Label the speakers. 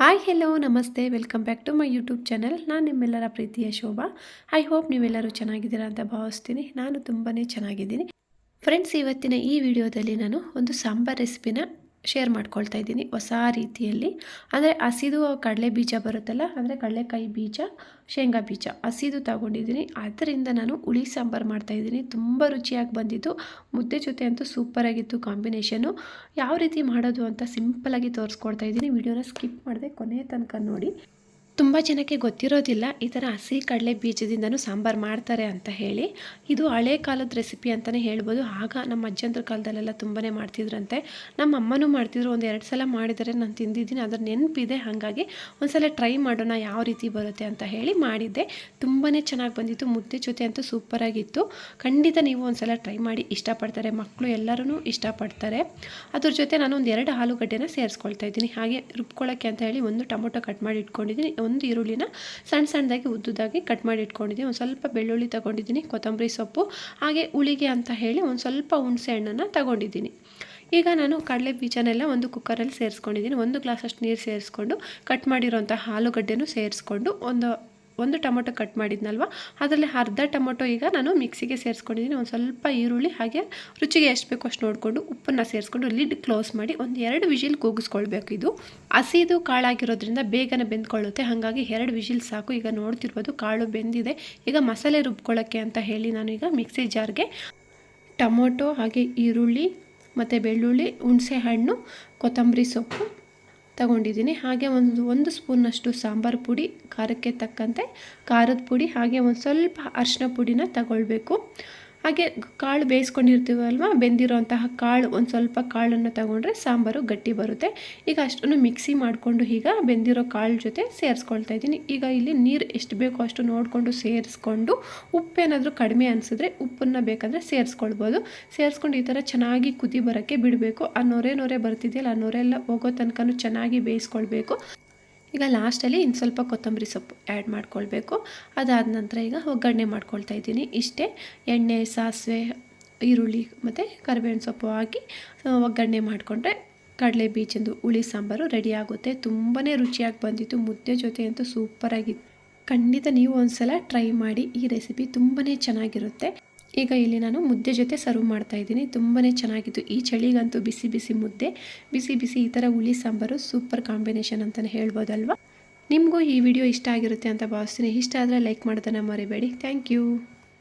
Speaker 1: Hi hello ನಮಸ್ತೆ. Welcome back to my YouTube channel ನಾನು ನಿಮ್ಮೆಲ್ಲರ ಪ್ರೀತಿಯ ಶೋಭಾ. ಐ ಹೋಪ್ ನೀವೆಲ್ಲರೂ ಚೆನ್ನಾಗಿದ್ದೀರಾ ಅಂತ ಭಾವಿಸ್ತೀನಿ. ನಾನು ತುಂಬಾ ಚೆನ್ನಾಗಿದ್ದೀನಿ. ಫ್ರೆಂಡ್ಸ್ ಇವತ್ತಿನ ಈ ವಿಡಿಯೋದಲ್ಲಿ ನಾನು ಒಂದು ಸಾಂಬಾರ್ ರೆಸಿಪಿನ ಶೇರ್ ಮಾಡ್ಕೊಳ್ತಾ ಇದ್ದೀನಿ ಹೊಸ ರೀತಿಯಲ್ಲಿ. ಅಂದರೆ ಹಸಿದು ಕಡಲೆ ಬೀಜ ಬರುತ್ತಲ್ಲ, ಅಂದರೆ ಕಡಲೆಕಾಯಿ ಬೀಜ, ಶೇಂಗಾ ಬೀಜ ಹಸಿದು ತಗೊಂಡಿದ್ದೀನಿ. ಅದರಿಂದ ನಾನು ಹುಳಿ ಸಾಂಬಾರು ಮಾಡ್ತಾಯಿದ್ದೀನಿ ತುಂಬ ರುಚಿಯಾಗಿ ಬಂದಿತ್ತು ಮುದ್ದೆ ಜೊತೆ ಅಂತೂ ಸೂಪರಾಗಿತ್ತು ಕಾಂಬಿನೇಷನು ಯಾವ ರೀತಿ ಮಾಡೋದು ಅಂತ ಸಿಂಪಲಾಗಿ ತೋರಿಸ್ಕೊಡ್ತಾ ಇದ್ದೀನಿ. ವಿಡಿಯೋನ ಸ್ಕಿಪ್ ಮಾಡಿದೆ ಕೊನೆ ತನಕ ನೋಡಿ. ತುಂಬ ಜನಕ್ಕೆ ಗೊತ್ತಿರೋದಿಲ್ಲ ಈ ಥರ ಹಸಿ ಕಡಲೆ ಬೀಜದಿಂದನೂ ಸಾಂಬಾರು ಮಾಡ್ತಾರೆ ಅಂತ ಹೇಳಿ. ಇದು ಹಳೆ ಕಾಲದ ರೆಸಿಪಿ ಅಂತಲೇ ಹೇಳ್ಬೋದು. ಆಗ ನಮ್ಮ ಅಜ್ಜಂದ್ರ ಕಾಲದಲ್ಲೆಲ್ಲ ತುಂಬನೇ ಮಾಡ್ತಿದ್ರಂತೆ. ನಮ್ಮ ಅಮ್ಮನೂ ಮಾಡ್ತಿದ್ರು. ಒಂದು ಎರಡು ಸಲ ಮಾಡಿದರೆ ನಾನು ತಿಂದಿದ್ದೀನಿ. ಅದ್ರ ನೆನಪಿದೆ. ಹಾಗಾಗಿ ಒಂದು ಸಲ ಟ್ರೈ ಮಾಡೋಣ ಯಾವ ರೀತಿ ಬರುತ್ತೆ ಅಂತ ಹೇಳಿ ಮಾಡಿದ್ದೆ. ತುಂಬಾ ಚೆನ್ನಾಗಿ ಬಂದಿತ್ತು. ಮುದ್ದೆ ಜೊತೆ ಅಂತೂ ಸೂಪರಾಗಿತ್ತು ಖಂಡಿತ ನೀವು ಒಂದು ಸಲ ಟ್ರೈ ಮಾಡಿ ಇಷ್ಟಪಡ್ತಾರೆ. ಮಕ್ಕಳು ಎಲ್ಲರೂ ಇಷ್ಟಪಡ್ತಾರೆ. ಅದ್ರ ಜೊತೆ ನಾನು ಒಂದು ಎರಡು ಆಲೂಗಡ್ಡೆನ ಸೇರಿಸ್ಕೊಳ್ತಾ ಇದ್ದೀನಿ. ಹಾಗೆ ರುಬ್ಕೊಳ್ಳೋಕ್ಕೆ ಅಂತ ಹೇಳಿ ಒಂದು ಟೊಮೊಟೊ ಕಟ್ ಮಾಡಿ ಇಟ್ಕೊಂಡಿದ್ದೀನಿ. ಒಂದು ಈರುಳ್ಳಿನ ಸಣ್ಣ ಸಣ್ಣದಾಗಿ ಉದ್ದುದಾಗಿ ಕಟ್ ಮಾಡಿ ಇಟ್ಕೊಂಡಿದ್ದೀನಿ. ಒಂದು ಸ್ವಲ್ಪ ಬೆಳ್ಳುಳ್ಳಿ ತೊಗೊಂಡಿದ್ದೀನಿ, ಕೊತ್ತಂಬರಿ ಸೊಪ್ಪು, ಹಾಗೆ ಹುಳಿಗೆ ಅಂತ ಹೇಳಿ ಒಂದು ಸ್ವಲ್ಪ ಹುಣಸೆ ಹಣ್ಣನ್ನು ತಗೊಂಡಿದ್ದೀನಿ. ಈಗ ನಾನು ಕಡಲೆ ಬೀಜನೆಲ್ಲ ಒಂದು ಕುಕ್ಕರಲ್ಲಿ ಸೇರಿಸ್ಕೊಂಡಿದ್ದೀನಿ. ಒಂದು ಗ್ಲಾಸಷ್ಟು ನೀರು ಸೇರಿಸ್ಕೊಂಡು ಕಟ್ ಮಾಡಿರೋಂಥ ಆಲೂಗಡ್ಡೆನೂ ಸೇರಿಸ್ಕೊಂಡು ಒಂದು ಒಂದು ಟೊಮೊಟೊ ಕಟ್ ಮಾಡಿದ್ನಲ್ವ? ಅದರಲ್ಲಿ ಅರ್ಧ ಟೊಮೊಟೊ ಈಗ ನಾನು ಮಿಕ್ಸಿಗೆ ಸೇರಿಸ್ಕೊಂಡಿದ್ದೀನಿ. ಒಂದು ಸ್ವಲ್ಪ ಈರುಳ್ಳಿ ಹಾಗೆ ರುಚಿಗೆ ಎಷ್ಟು ಬೇಕೋ ಅಷ್ಟು ನೋಡಿಕೊಂಡು ಉಪ್ಪನ್ನು ಸೇರಿಸ್ಕೊಂಡು ಲಿಡ್ ಕ್ಲೋಸ್ ಮಾಡಿ ಒಂದು ಎರಡು ವಿಜಿಲ್ ಕೂಗಿಸ್ಕೊಳ್ಬೇಕು ಇದು. ಹಸಿದು ಕಾಳಾಗಿರೋದ್ರಿಂದ ಬೇಗನೆ ಬೆಂದ್ಕೊಳ್ಳುತ್ತೆ. ಹಾಗಾಗಿ ಎರಡು ವಿಜಿಲ್ ಸಾಕು. ಈಗ ನೋಡ್ತಿರ್ಬೋದು ಕಾಳು ಬೆಂದಿದೆ. ಈಗ ಮಸಾಲೆ ರುಬ್ಕೊಳ್ಳೋಕ್ಕೆ ಅಂತ ಹೇಳಿ ನಾನು ಈಗ ಮಿಕ್ಸಿ ಜಾರ್ಗೆ ಟೊಮೊಟೊ ಹಾಗೆ ಈರುಳ್ಳಿ ಮತ್ತು ಬೆಳ್ಳುಳ್ಳಿ ಹುಣಸೆ ಹಣ್ಣು ಕೊತ್ತಂಬರಿ ಸೊಪ್ಪು ತಗೊಂಡಿದ್ದೀನಿ. ಹಾಗೆ ಒಂದು ಒಂದು ಸ್ಪೂನಷ್ಟು ಸಾಂಬಾರು ಪುಡಿ, ಖಾರಕ್ಕೆ ತಕ್ಕಂತೆ ಖಾರದ ಪುಡಿ, ಹಾಗೆ ಒಂದು ಸ್ವಲ್ಪ ಅರಿಶಿನ ಪುಡಿನ ತಗೊಳ್ಬೇಕು. ಹಾಗೆ ಕಾಳು ಬೇಯಿಸ್ಕೊಂಡಿರ್ತೀವಲ್ವ? ಬೆಂದಿರೋಂತಹ ಕಾಳು, ಒಂದು ಸ್ವಲ್ಪ ಕಾಳನ್ನು ತಗೊಂಡ್ರೆ ಸಾಂಬಾರು ಗಟ್ಟಿ ಬರುತ್ತೆ. ಈಗ ಅಷ್ಟನ್ನು ಮಿಕ್ಸಿ ಮಾಡಿಕೊಂಡು ಈಗ ಬೆಂದಿರೋ ಕಾಳು ಜೊತೆ ಸೇರಿಸ್ಕೊಳ್ತಾ ಇದ್ದೀನಿ. ಈಗ ಇಲ್ಲಿ ನೀರು ಎಷ್ಟು ಬೇಕೋ ಅಷ್ಟು ನೋಡಿಕೊಂಡು ಸೇರಿಸ್ಕೊಂಡು ಉಪ್ಪೇನಾದರೂ ಕಡಿಮೆ ಅನಿಸಿದ್ರೆ ಉಪ್ಪನ್ನು ಬೇಕಾದರೆ ಸೇರಿಸ್ಕೊಳ್ಬೋದು. ಸೇರಿಸ್ಕೊಂಡು ಈ ಥರ ಚೆನ್ನಾಗಿ ಕುದಿ ಬರೋಕ್ಕೆ ಬಿಡಬೇಕು. ಆ ನೊರೆ ನೊರೆ ಬರ್ತಿದೆಯಲ್ಲ, ಆ ನೊರೆ ಎಲ್ಲ ಹೋಗೋ ತನಕ ಚೆನ್ನಾಗಿ ಬೇಯಿಸ್ಕೊಳ್ಬೇಕು. ಈಗ ಲಾಸ್ಟಲ್ಲಿ ಇನ್ನು ಸ್ವಲ್ಪ ಕೊತ್ತಂಬರಿ ಸೊಪ್ಪು ಆ್ಯಡ್ ಮಾಡ್ಕೊಳ್ಬೇಕು. ಅದಾದ ನಂತರ ಈಗ ಒಗ್ಗರಣೆ ಮಾಡ್ಕೊಳ್ತಾ ಇದ್ದೀನಿ. ಇಷ್ಟೇ ಎಣ್ಣೆ, ಸಾಸಿವೆ, ಈರುಳ್ಳಿ ಮತ್ತು ಕರಿಬೇವಿನ ಸೊಪ್ಪು ಹಾಕಿ ಒಗ್ಗರಣೆ ಮಾಡಿಕೊಂಡ್ರೆ ಕಡಲೆ ಬೀಜದ್ದು ಹುಳಿ ಸಾಂಬಾರು ರೆಡಿ ಆಗುತ್ತೆ. ತುಂಬಾ ರುಚಿಯಾಗಿ ಬಂದಿತ್ತು. ಮುದ್ದೆ ಜೊತೆ ಅಂತೂ ಸೂಪರಾಗಿತ್ತು ಖಂಡಿತ ನೀವು ಒಂದು ಸಲ ಟ್ರೈ ಮಾಡಿ. ಈ ರೆಸಿಪಿ ತುಂಬಾ ಚೆನ್ನಾಗಿರುತ್ತೆ. ಈಗ ಇಲ್ಲಿ ನಾನು ಮುದ್ದೆ ಜೊತೆ ಸರ್ವ್ ಮಾಡ್ತಾ ಇದ್ದೀನಿ. ತುಂಬಾ ಚೆನ್ನಾಗಿತ್ತು. ಈ ಚಳಿಗಂತೂ ಬಿಸಿ ಬಿಸಿ ಮುದ್ದೆ. ಬಿಸಿ ಬಿಸಿ ಈ ಥರ ಹುಳಿ, ಸಾಂಬಾರು ಸೂಪರ್ ಕಾಂಬಿನೇಷನ್ ಅಂತಲೇ ಹೇಳ್ಬೋದಲ್ವಾ? ನಿಮಗೂ ಈ ವಿಡಿಯೋ ಇಷ್ಟ ಆಗಿರುತ್ತೆ ಅಂತ ಭಾವಿಸ್ತೀನಿ. ಇಷ್ಟ ಆದರೆ ಲೈಕ್ ಮಾಡೋದನ್ನು ಮರಿಬೇಡಿ. Thank you